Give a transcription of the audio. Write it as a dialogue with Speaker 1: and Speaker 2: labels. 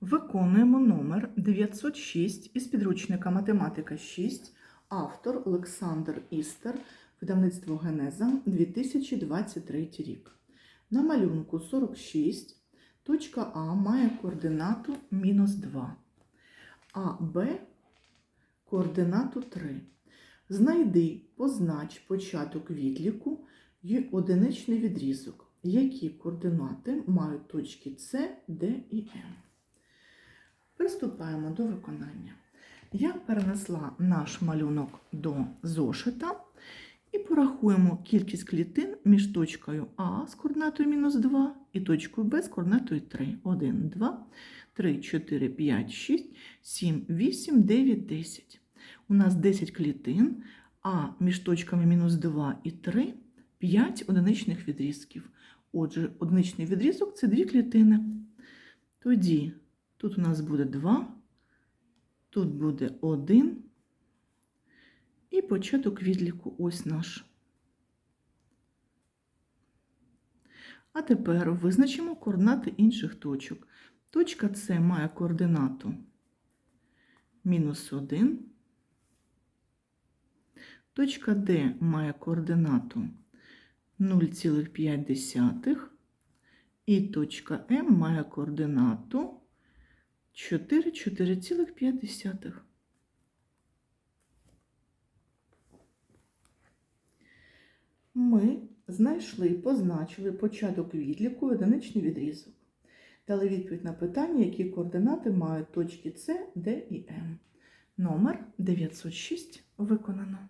Speaker 1: Виконуємо номер 906 із підручника Математика 6, автор Олександр Істер, видавництво Генеза 2023 рік. На малюнку 46, точка А має координату мінус 2, а Б координату 3. Знайди, познач початок відліку і одиничний відрізок, які координати мають точки С, Д і М. Приступаємо до виконання. Я перенесла наш малюнок до зошита і порахуємо кількість клітин між точкою А з координатою мінус 2 і точкою Б з координатою 3. 1, 2, 3, 4, 5, 6, 7, 8, 9, 10. У нас 10 клітин, а між точками мінус 2 і 3 5 одиничних відрізків. Отже, одиничний відрізок це дві клітини. Тоді тут у нас буде 2, тут буде 1 і початок відліку ось наш. А тепер визначимо координати інших точок. Точка С має координату мінус 1. Точка Д має координату 0,5 і точка М має координату 4, 4,5. Ми знайшли, позначили початок відліку одиничний відрізок. Дали відповідь на питання, які координати мають точки С, Д і М. Номер 906 виконано.